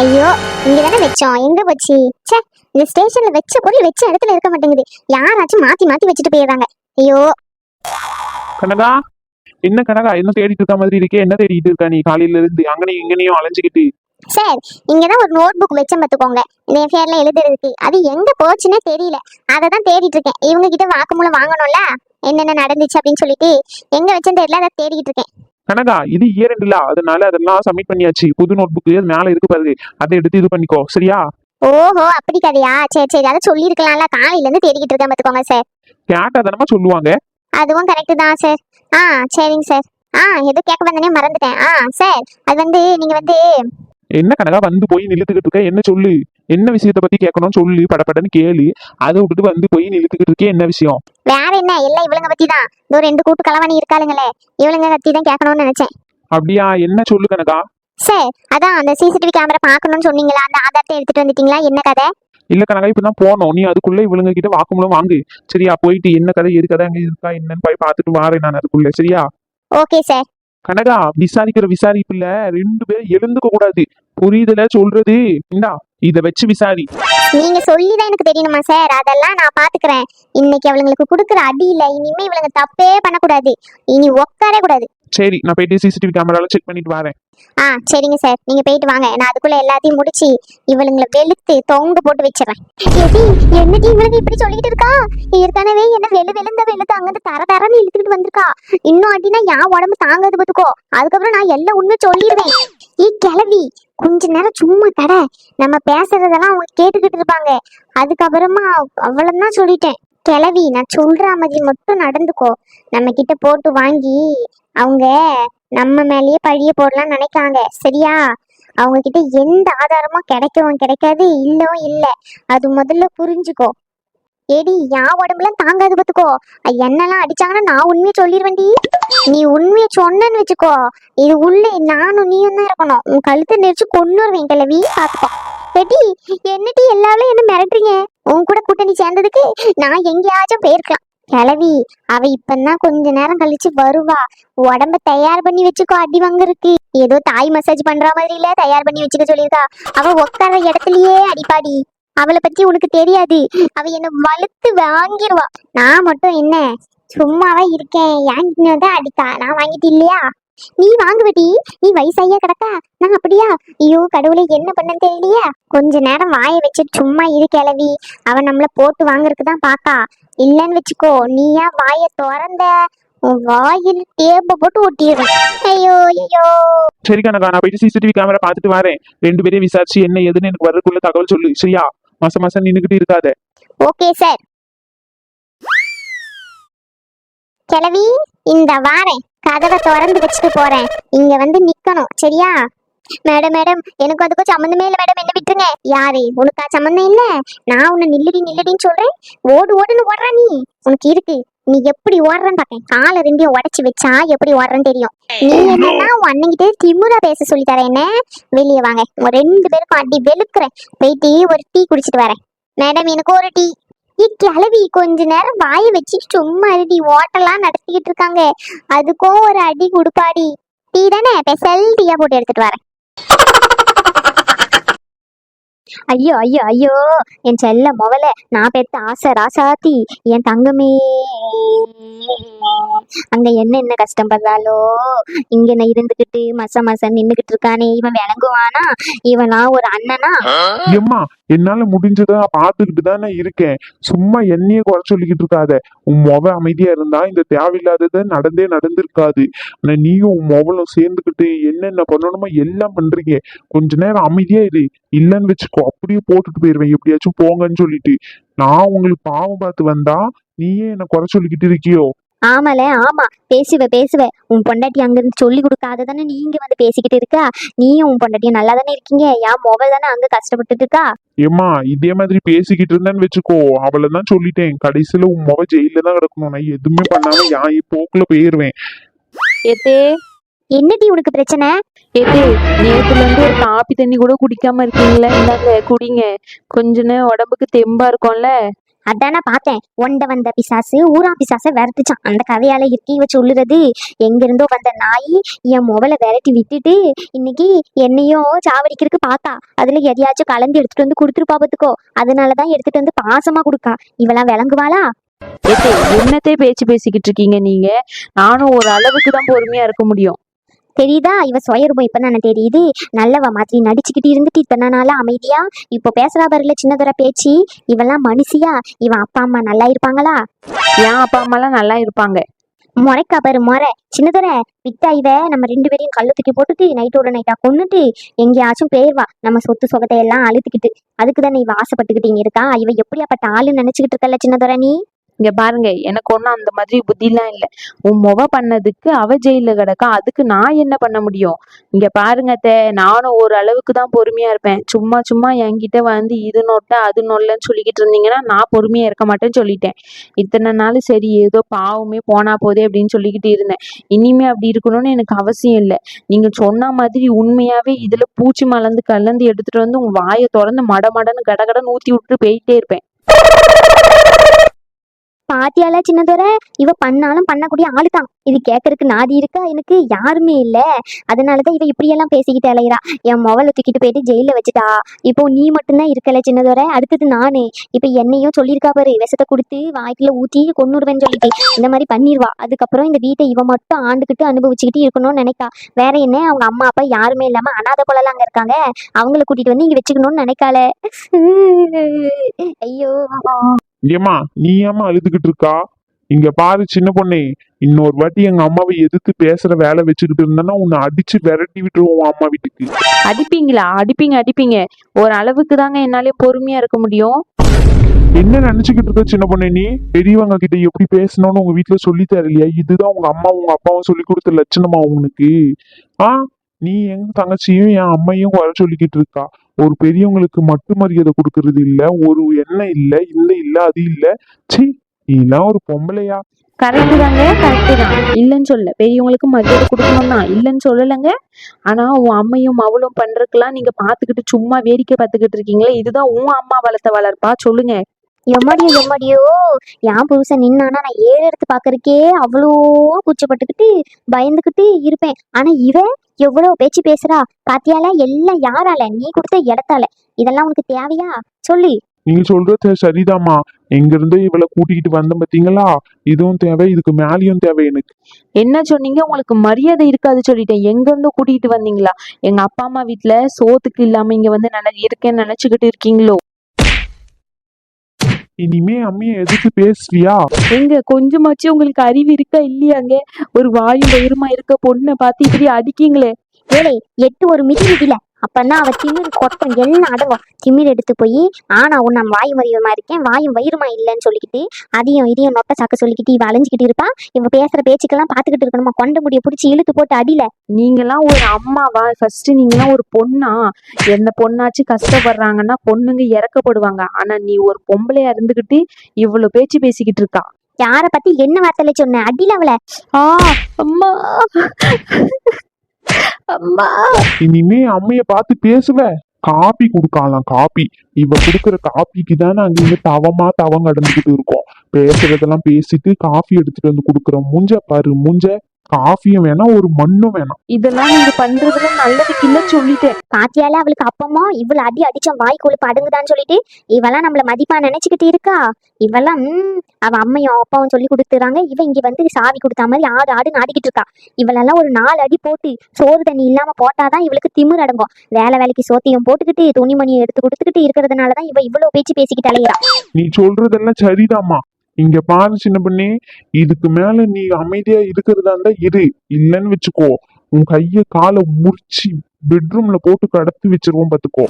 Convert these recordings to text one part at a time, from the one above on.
ஐயோ இங்க தானே வச்சோம். எங்க போச்சு? ச்சே இந்த ஸ்டேஷன்ல வச்ச பொருள் வச்ச இடத்துல இருக்க மாட்டேங்குது. யாராச்சும் மாத்தி மாத்தி வச்சுட்டு போயிடுறாங்க. ஐயோ. கனகா என்ன கனகா? என்ன தேடிட்டு இருக்க மாதிரி இருக்கே? என்ன தேடிட்டு இருக்க நீ காலையில இருந்து? அங்கனையும் இங்கனையும் அலைஞ்சுக்கிட்டு. சார் இங்கதான் ஒரு நோட் புக் வச்சேன் பாத்துக்கோங்க. இந்த எஃப்ஐஆர்ல எழுதுறதுக்கு. அது எங்க போச்சுன்னே தெரியல. அதை தான் தேடிட்டு இருக்கேன். இவங்க கிட்ட வாக்குமூலம் வாங்கணும்ல? என்னென்ன நடந்துச்சு அப்படின்னு சொல்லிட்டு எங்க வச்சேன்னு தெரியல அதை தேடிட்டு இருக்கேன். கனகா இது இயர் இல்ல அதனால அதெல்லாம் சப்மிட் பண்ணியாச்சு. புது நோட் புக் மேல இருக்கு பாரு. அதை எடுத்து இது பண்ணிக்கோ. சரியா? ஓஹோ அப்படி கதையா? சரி சரி. அதை சொல்லியிருக்கலாம்ல. காலையில இருந்து தேடிக்கிட்டு இருக்கேன் பாத்துக்கோங்க சார் கேட்டா தானமா சொல்லுவாங்க? அதுவும் கரெக்ட் தான் சார் ஆ சரிங்க சார் ஆ ஏதோ கேட்க வந்தனே மறந்துட்டேன். ஆ சார் அது வந்து நீங்க வந்து என்ன கனகா வந்து போய் நிலுத்துக்கிட்டு இருக்க? என்ன சொல்லு? என்ன விஷயத்த பத்தி கேட்கணும்னு சொல்லு? படபடன்னு கேளு. அதை விட்டுட்டு வந்து போய் நிலுத்துக்கிட்டு இருக்கே என்ன விஷயம்? வேற என்ன? எல்லாம் இவளுங்க பத்தி தான் இதோ ரெண்டு கூட்டு கலவாணி இருக்காளுங்களே. இவளுங்க பத்தி தான் கேட்கணும்னு நினைச்சேன். அப்படியா? என்ன சொல்லு கனகா? சார் அதான் அந்த சிசிடிவி கேமரா பார்க்கணும்னு சொன்னீங்களா? அந்த ஆதாரத்தை எடுத்துட்டு வந்துட்டீங்களா? என்ன கதை? இல்ல கனகா இப்பதான் போனோம். நீ அதுக்குள்ள இவளுங்க கிட்ட வாக்குமூலம் வாங்கு. சரியா? போயிட்டு என்ன கதை எது கதை அங்க இருக்கா என்னன்னு போய் பார்த்துட்டு வாரேன் நான் அதுக்குள்ள. சரியா? ஓகே சார் கனகா விசாரிக்கிற விசாரிப்புல ரெண்டு பேரும் எழுந்துக்க கூடாது. புரியுதுல சொல்றது? இந்தா இத வச்சு விசாரி. நீங்க சொல்லிதான் எனக்கு தெரியணுமா சார்? அதெல்லாம் நான் பாத்துக்கிறேன். இன்னைக்கு அவளுங்களுக்கு கொடுக்குற அடியில இனிமே இவளுங்க தப்பே பண்ணக்கூடாது. இனி உட்காரே கூடாது சரி நான் போயிட்டு சிசிடிவி கேமரால செக் பண்ணிட்டு வரேன். ஆ சரிங்க சார். நீங்க போயிட்டு வாங்க. நான் அதுக்குள்ள எல்லாத்தையும் முடிச்சு இவளுங்களை வெளுத்து தொங்க போட்டு வச்சிடறேன் எடி என்னடி இவளுங்க இப்படி சொல்லிட்டு இருக்கா? ஏற்கனவே என்ன வெளு வெளுந்த வெளுத்து அங்கிருந்து தர தரன்னு இழுத்துக்கிட்டு வந்திருக்கா. இன்னும் அப்படின்னா என் உடம்பு தாங்கிறது பத்துக்கோ. அதுக்கப்புறம் நான் எல்லாம் உண்மை சொல்லிடுவேன் ஈ கிளவி கொஞ்ச நேரம் சும்மா கடை நம்ம பேசுறதெல்லாம் அவங்க கேட்டுக்கிட்டு இருப்பாங்க. அதுக்கப்புறமா அவ்வளவுதான் சொல்லிட்டேன். கிளவி நான் சொல்ற மாதிரி மட்டும் நடந்துக்கோ. நம்ம கிட்ட போட்டு வாங்கி அவங்க நம்ம மேலேயே பழிய போடலாம் நினைக்காங்க. சரியா? அவங்க கிட்ட எந்த ஆதாரமும் கிடைக்கவும் கிடைக்காது இல்லவும் இல்லை. அது முதல்ல புரிஞ்சுக்கோ. ஏடி என் உடம்புல தாங்காது பாத்துக்கோ என்னெல்லாம் அடிச்சாங்கன்னா நான் உண்மையை சொல்லிடுவேன்டி நீ உண்மையை சொன்னேன்னு வச்சுக்கோ. இது உள்ளே நானும் நீயும் தான் இருக்கணும். உன் கழுத்தை நெரிச்சு கொண்டுருவேன் கிளவி பார்த்துக்கோ. ஏடி என்னடி எல்லாரும் என்ன மிரட்டுறீங்க? உன் கூட கூட்டணி சேர்ந்ததுக்கு நான் எங்கேயாச்சும் போயிருக்கலாம். கிளவி அவ இப்பதான் கொஞ்ச நேரம் கழிச்சு வருவா. உடம்ப தயார் பண்ணி வச்சுக்கோ அடி வாங்குறதுக்கு ஏதோ தாய் மசாஜ் பண்ற மாதிரி இல்ல தயார் பண்ணி வச்சுக்க சொல்லியிருக்கா. அவ உட்கார இடத்துலயே அடிப்பாடி. அவளை பத்தி உனக்கு தெரியாது. அவ என்ன வலுத்து வாங்கிருவா. நான் மட்டும் என்ன சும்மாவே இருக்கேன். ஏன் தான் அடிக்கா நான் வாங்கிட்டு இல்லையா? நீ வாங்குவடி நீ வயசாயா கிடக்கா? நான் அப்படியா? ஐயோ கடவுளே என்ன பண்ணன்னு தெரியலையா. கொஞ்ச நேரம் வாயை வச்சுட்டு சும்மா இரு கிளவி அவன் நம்மள போட்டு வாங்குறதுக்கு தான் பாக்கா. இல்லன்னு வச்சுக்கோ நீயா வாயை திறந்த வாயில் டேப்ப போட்டு ஒட்டிடுவேன் ஐயோ ஐயோ. சரி கனகா நான் போயிட்டு சிசிடிவி கேமரா பார்த்துட்டு வரேன். ரெண்டு பேரையும் விசாரிச்சு என்ன ஏதுன்னு எனக்கு வரதுக்குள்ள தகவல் சொல்லு சரியா? மாசம் மாசம் நின்னுக்கிட்டு இருக்காத. Okay sir. கிளவி இந்த வாரேன். கதவை திறந்து வச்சுட்டு போறேன். இங்க வந்து நிக்கணும் சரியா? மேடம் மேடம் எனக்கு அதுக்கும் சம்மந்தமே இல்ல மேடம். என்ன விட்டுருங்க? யாரு? உனக்கா சம்மந்தம் இல்ல? நான் உன்னை நில்லுடி நில்லுடின்னு சொல்றேன். ஓடு ஓடுன்னு ஓடுறா நீ. உனக்கு இருக்கு. நீ எப்படி ஓடுறன்னு பாக்கேன். காலை ரெண்டையும் உடைச்சு வச்சா எப்படி ஓடுறன்னு தெரியும். நீ என்னன்னா உன் அண்ணங்கிட்ட திமுறா பேச சொல்லி தரேன். என்ன? வெளியே வாங்க. ரெண்டு பேருக்கும் அடி வெளுக்குறேன். போயிட்டு ஒரு டீ குடிச்சிட்டு வரேன். மேடம் எனக்கு ஒரு டீ. கிளவி கொஞ்ச நேரம் வாயை வச்சு சும்மா இருடி ஓட்டெல்லாம் நடத்திக்கிட்டு இருக்காங்க. அதுக்கும் ஒரு அடி குடுப்பாடி. டீ தானே? ஸ்பெஷல் டீயா போட்டு எடுத்துட்டு வரேன். ஐயோ ஐயோ ஐயோ என் செல்ல முதல நான் பெத்த ஆசை ராசாத்தி என் தங்கமே. அங்க என்ன என்ன கஷ்டப்படுறாளோ இங்க நான் இருந்துகிட்டு மச மச நின்னுகிட்டு இருக்கானே. இவன் விளங்குவானா? இவனா ஒரு அண்ணனா? எம்மா என்னால முடிஞ்சதா பாத்துக்கிட்டு தானே இருக்கேன். சும்மா என்னையே குறை சொல்லிக்கிட்டு இருக்காத. உன் முக அமைதியா இருந்தா இந்த தேவையில்லாதது நடந்தே நடந்திருக்காது. ஆனா நீயும் உன் முகலும் சேர்ந்துக்கிட்டு என்னென்ன பண்ணணுமோ எல்லாம் பண்றீங்க. கொஞ்ச நேரம் அமைதியா இரு. இல்லைன்னு வச்சுக்கோ. அப்படியே போட்டுட்டு போயிருவேன். எப்படியாச்சும் போங்கன்னு சொல்லிட்டு. நான் உங்களுக்கு பாவம் பார்த்து வந்தா நீயே என்ன குறை சொல்லிக்கிட்டு இருக்கியோ? ஆமால ஆமா. பேசுவ பேசுவ. உன் பொண்டாட்டி அங்க இருந்து சொல்லி கொடுக்காத தானே நீங்க வந்து பேசிக்கிட்டு இருக்கா? நீயும் உன் பொண்டாட்டியும் நல்லா தானே இருக்கீங்க? என் மொபைல் தானே அங்க கஷ்டப்பட்டுட்டு இருக்கா? ஏம்மா இதே மாதிரி பேசிக்கிட்டு இருந்தேன்னு வச்சுக்கோ. அவளை தான் சொல்லிட்டேன். கடைசியில உன் முக ஜெயில தான் கிடக்கணும். நான் எதுவுமே பண்ணாம என் போக்குல போயிருவேன். எத்தே என்னடி உனக்கு பிரச்சனை? எத்தே நேத்துல இருந்து ஒரு காப்பி தண்ணி கூட குடிக்காம இருக்கீங்களா? இந்தாங்க குடிங்க. கொஞ்ச உடம்புக்கு தெம்பா இருக்கும்ல? அதானே பார்த்தேன். ஒண்ட வந்த பிசாசு ஊரா பிசாசை விரட்டுச்சான். அந்த கதையால இருக்கி இவ சொல்லுறது. எங்க இருந்தோ வந்த நாய் என் முகலை விரட்டி விட்டுட்டு இன்னைக்கு என்னையும் சாவடிக்கிறதுக்கு பார்த்தா. அதுல எதையாச்சும் கலந்து எடுத்துட்டு வந்து கொடுத்துருப்பா பாத்துக்கோ அதனாலதான் எடுத்துட்டு வந்து பாசமா கொடுக்கா. இவெல்லாம் விளங்குவாளா? என்னத்தே பேச்சு பேசிக்கிட்டு இருக்கீங்க நீங்க? நானும் ஒரு அளவுக்கு தான் பொறுமையா இருக்க முடியும். தெரியுதா? இவ சுயரூபம் இப்ப தானே தெரியுது. நல்லவ மாதிரி நடிச்சுக்கிட்டு இருந்துட்டு இத்தனை நாளா அமைதியா? இப்போ பேசுறா பாருல சின்னதர பேச்சு. இவெல்லாம் மனுஷியா? இவன் அப்பா அம்மா நல்லா இருப்பாங்களா? என் அப்பா அம்மாலாம் நல்லா இருப்பாங்க. முறைக்கா பாரு முறை. சின்னதர விட்டா இவ. நம்ம ரெண்டு பேரையும் கல்லு தூக்கி போட்டுட்டு நைட்டோட நைட்டா கொன்னுட்டு எங்கேயாச்சும் போயிருவா. நம்ம சொத்து சொகத்தை எல்லாம் அழுத்துக்கிட்டு. அதுக்கு தானே இவ ஆசைப்பட்டுக்கிட்டு இங்க இருக்கா? இவ எப்படியாப்பட்ட ஆளுன்னு நினைச்சுக்கிட்டு இருக்கல சின்னதர நீ? இங்க பாருங்க எனக்கு ஒன்றும் அந்த மாதிரி புத்திலாம் இல்லை. உன் முவ பண்ணதுக்கு அவ ஜெயில கிடக்கா அதுக்கு நான் என்ன பண்ண முடியும்? இங்க பாருங்க தே நானும் ஒரு அளவுக்கு தான் பொறுமையா இருப்பேன். சும்மா சும்மா என்கிட்ட வந்து இது நொட்ட அது நொல்லன்னு சொல்லிக்கிட்டு இருந்தீங்கன்னா நான் பொறுமையா இருக்க மாட்டேன்னு சொல்லிட்டேன். இத்தனை நாள் சரி ஏதோ பாவமே போனா போதே அப்படின்னு சொல்லிக்கிட்டு இருந்தேன். இனிமே அப்படி இருக்கணும்னு எனக்கு அவசியம் இல்லை. நீங்க சொன்ன மாதிரி உண்மையாவே இதுல பூச்சி மலர்ந்து கலந்து எடுத்துட்டு வந்து உங்க வாயை திறந்து மட மடன்னு கடகடன்னு ஊத்தி விட்டுட்டு போயிட்டே இருப்பேன். பாத்தியால சின்னதோர இவ பண்ணாலும் பண்ணக்கூடிய ஆளு தான் இது கேட்கறதுக்கு நாதி இருக்கா? எனக்கு யாருமே இல்ல. அதனாலதான் இவ இப்படியெல்லாம் பேசிக்கிட்டு அலையிறா. என் மொபைல தூக்கிட்டு போயிட்டு ஜெயில வச்சுட்டா. இப்போ நீ மட்டும்தான் இருக்கல சின்னதோர. அடுத்தது நானு. இப்ப என்னையும் சொல்லியிருக்கா பாரு. விஷத்தை கொடுத்து வாய்க்குள்ள ஊத்தி கொண்டுருவேன்னு சொல்லிட்டு. இந்த மாதிரி பண்ணிடுவா அதுக்கப்புறம் இந்த வீட்டை இவ மட்டும் ஆண்டுகிட்டு அனுபவிச்சுக்கிட்டு இருக்கணும்னு நினைக்கா. வேற என்ன? அவங்க அம்மா அப்பா யாருமே இல்லாம அனாத குழலாம் அங்க இருக்காங்க. அவங்கள கூட்டிட்டு வந்து இங்க வச்சுக்கணும்னு நினைக்கால ஐயோ. ஏமா நீ ஏமா அழுதுகிட்டு இருக்கா? இங்க பாரு சின்ன பொண்ணே இன்னொரு வாட்டி எங்க அம்மாவை எதிர்த்து பேசுற வேலை வச்சுக்கிட்டு இருந்தேன்னா உன்னை அடிச்சு விரட்டி விட்டுருவோம் உன் அம்மா வீட்டுக்கு. அடிப்பீங்களா? அடிப்பீங்க அடிப்பீங்க. ஒரு அளவுக்கு தாங்க என்னாலே பொறுமையா இருக்க முடியும். என்ன நினைச்சுக்கிட்டு இருக்க சின்ன பொண்ணே நீ? பெரியவங்க கிட்ட எப்படி பேசணும்னு உங்க வீட்டுல சொல்லி தரலையா? இதுதான் உங்க அம்மா உங்க அப்பாவும் சொல்லி கொடுத்த லட்சணமா உனக்கு. ஆ நீ எங்க தங்கச்சியும் என் அம்மையும் குறை சொல்லிக்கிட்டு இருக்கா. ஒரு பெரியவங்களுக்கு மட்டு மரியாதை கொடுக்கறது இல்ல ஒரு எண்ணெய் இல்ல இந்த இல்ல அது இல்ல. சி நீலாம் ஒரு பொம்பளையா. கரெக்டு தாங்க கரெக்டு தான். இல்லைன்னு சொல்ல பெரியவங்களுக்கு மரியாதை கொடுக்கணும் தான் இல்லைன்னு சொல்லலைங்க. ஆனா உன் அம்மையும் அவளும் பண்றதுக்கெல்லாம் நீங்க பாத்துக்கிட்டு சும்மா வேடிக்கை பார்த்துக்கிட்டு இருக்கீங்களே இதுதான் உன் அம்மா வளர்த்த வளர்ப்பா? சொல்லுங்க. எம்மாடியோ எம்மாடியோ என் புருஷன் நின்னானா நான் ஏறு எடுத்து பாக்குறக்கே அவ்வளோ கூச்சப்பட்டுக்கிட்டு பயந்துக்கிட்டு இருப்பேன். ஆனா இவ எவ்வளவு பேச்சு பேசுறா? பாத்தியால எல்லாம் யாரால? நீ கொடுத்த இடத்தால. இதெல்லாம் உனக்கு தேவையா? சொல்லு. நீங்க சொல்றது சரிதாம்மா. எங்க இருந்து இவளை கூட்டிக்கிட்டு வந்தேன் பாத்தீங்களா? இதுவும் தேவை இதுக்கு மேலேயும் தேவை எனக்கு. என்ன சொன்னீங்க? உங்களுக்கு மரியாதை இருக்காது சொல்லிட்டேன். எங்க இருந்து கூட்டிட்டு வந்தீங்களா? எங்க அப்பா அம்மா வீட்ல சோத்துக்கு இல்லாம இங்க வந்து நல்லா இருக்கேன்னு நினைச்சுக்கிட்டு இருக்கீங்களோ? இனிமே அம்மிய எதுக்கு பேசுறியா? எங்க கொஞ்சமாச்சும் உங்களுக்கு அறிவு இருக்கா இல்லையாங்க? ஒரு வாயு வயிறுமா இருக்க பொண்ணை பார்த்து இப்படி அடிக்கீங்களே. ஏழை எட்டு ஒரு மிதி மிதில. அப்பன்னா அவ திமிர் கொட்டம் எல்லாம் அடங்கும் திமிர் எடுத்து போய் ஆனா உன் நான் வாயு வயிறுமா இருக்கேன் வாயும் வயிறுமா இல்லைன்னு சொல்லிக்கிட்டு அதையும் இதையும் நொட்ட சாக்க சொல்லிக்கிட்டு இவ அலைஞ்சுக்கிட்டு இருப்பா. இவ பேசுற பேச்சுக்கெல்லாம் பாத்துக்கிட்டு இருக்கணுமா? கொண்ட முடிய பிடிச்சி இழுத்து போட்டு அடியில. நீங்கெல்லாம் ஒரு அம்மாவா? ஃபர்ஸ்ட் நீங்கெல்லாம் ஒரு பொண்ணா? எந்த பொண்ணாச்சு கஷ்டப்படுறாங்கன்னா பொண்ணுங்க இறக்கப்படுவாங்க. ஆனா நீ ஒரு பொம்பளையா இருந்துகிட்டு இவ்வளவு பேச்சு பேசிக்கிட்டு இருக்கா? யார பத்தி என்ன வார்த்தையில சொன்ன? அடியில அவள. ஆ அம்மா. அம்மா. இனிமே அம்மைய பார்த்து பேசுவ. காப்பி கொடுக்கலாம் காப்பி. இவ கொடுக்குற காப்பிக்கு தான் அங்க இங்க தவமா தவம் கடந்துகிட்டு இருக்கோம். பேசுறதெல்லாம் பேசிட்டு காஃபி எடுத்துட்டு வந்து கொடுக்குற முஞ்ச பாரு முஞ்ச. காஃபியும் வேணாம் ஒரு மண்ணும் வேணாம். இதெல்லாம் நீங்க பண்றதுல நல்லதுக்கு இல்ல சொல்லிட்டேன். பாத்தியால அவளுக்கு அப்பமா இவ்வளவு அடி அடிச்ச வாய் கொழுப்பு அடங்குதான்னு சொல்லிட்டு இவெல்லாம் நம்மள மதிப்பா நினைச்சுக்கிட்டு இருக்கா? இவெல்லாம் உம் அவ அம்மையும் அப்பாவும் சொல்லி கொடுத்துறாங்க. இவ இங்க வந்து சாவி கொடுத்த மாதிரி ஆடு ஆடுன்னு ஆடிக்கிட்டு இருக்கா. இவளெல்லாம் ஒரு நாலு அடி போட்டு சோறு தண்ணி இல்லாம போட்டாதான் இவளுக்கு திமிர் அடங்கும். வேலை வேலைக்கு சோத்தையும் போட்டுக்கிட்டு துணிமணியை எடுத்து கொடுத்துக்கிட்டு இருக்கிறதுனாலதான் இவ இவ்வளவு பேச்சு பேசிக்கிட்டு அலையிறா. நீ சொல்றதெல்லாம் சரிதாம்மா. இங்க பாரு சின்ன பண்ணி இதுக்கு மேல நீ அமைதியா இருக்கிறதா இருந்தா இரு. இல்லைன்னு வச்சுக்கோ. உன் கைய காலை முறிச்சு பெட்ரூம்ல போட்டு கடத்தி வச்சிருவோம் பாத்துக்கோ.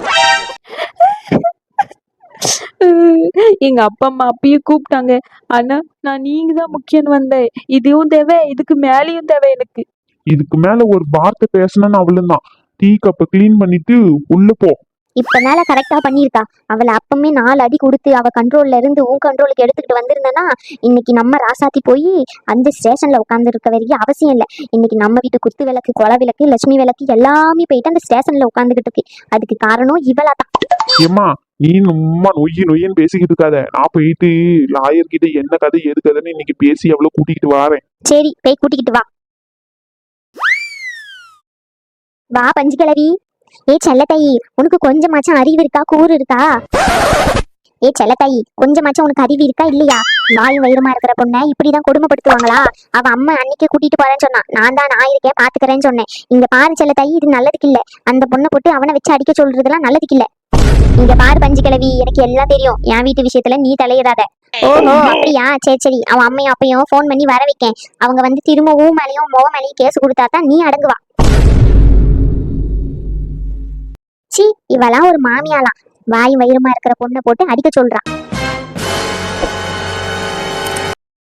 எங்க அப்பா அம்மா அப்பயே கூப்பிட்டாங்க. ஆனா நான் நீங்க தான் முக்கியம் வந்தேன். இதுவும் தேவை இதுக்கு மேலேயும் தேவை எனக்கு. இதுக்கு மேல ஒரு வார்த்தை பேசணும்னு அவ்வளவுதான் டீ கப்பை க்ளீன் பண்ணிட்டு உள்ள போ. இப்ப மேல கரெக்டா பண்ணியிருக்கா. அவளை அப்பமே நாலு அடி கொடுத்து அவ கண்ட்ரோல்ல இருந்து உன் கண்ட்ரோலுக்கு எடுத்துக்கிட்டு வந்திருந்தனா இன்னைக்கு நம்ம ராசாத்தி போய் அந்த ஸ்டேஷன்ல உட்கார்ந்து இருக்க வேண்டிய அவசியம் இல்லை. இன்னைக்கு நம்ம வீட்டு குத்து விளக்கு குல விளக்கு லட்சுமி விளக்கு எல்லாமே போயிட்டு அந்த ஸ்டேஷன்ல உட்காந்துக்கிட்டு இருக்கு. அதுக்கு காரணம் இவளா தான். நீ சும்மா நொய்யி நொய்யன்னு பேசிக்கிட்டு இருக்காத. நான் போயிட்டு லாயர் கிட்ட என்ன கதை எது கதைன்னு இன்னைக்கு பேசி அவ்வளவு கூட்டிக்கிட்டு வாரேன். சரி போய் கூட்டிக்கிட்டு வா. வா பஞ்சு கிளவி ஏ செல்லத்தாயி உனக்கு கொஞ்சமாச்சும் அறிவு இருக்கா? கூறு இருக்கா? ஏ செல்லத்தாயி கொஞ்சமாச்சும் உனக்கு அறிவு இருக்கா இல்லையா? வாயும் வயிறுமா இருக்கிற பொண்ணை இப்படிதான் கொடுமைப்படுத்துவாங்களா? அவ அம்மா அன்னைக்கு கூட்டிட்டு போறேன்னு சொன்னான் நான் தான் நான் இருக்கேன் பாத்துக்கிறேன்னு சொன்னேன். இங்க பாரு செல்லத்தாயி இது நல்லதுக்கு இல்ல. அந்த பொண்ணை போட்டு அவனை வச்சு அடிக்க சொல்றதெல்லாம் நல்லதுக்கு இல்ல. இங்க பாரு பஞ்சு கிழவி எனக்கு எல்லாம் தெரியும். என் வீட்டு விஷயத்துல நீ தலையிடாத. ஓஹோ. அப்படியா? சரி சரி. அவன் அம்மையும் அப்பையும் ஃபோன் பண்ணி வர வைக்கேன். அவங்க வந்து திரும்பவும் மேலேயும் முக மேலேயும் கேஸ் கொடுத்தா தான் நீ அடங்குவா. சி இவெல்லாம் ஒரு மாமியாலாம் வாய் வயிறுமா இருக்கிற பொண்ணை போட்டு அடிக்க சொல்றான்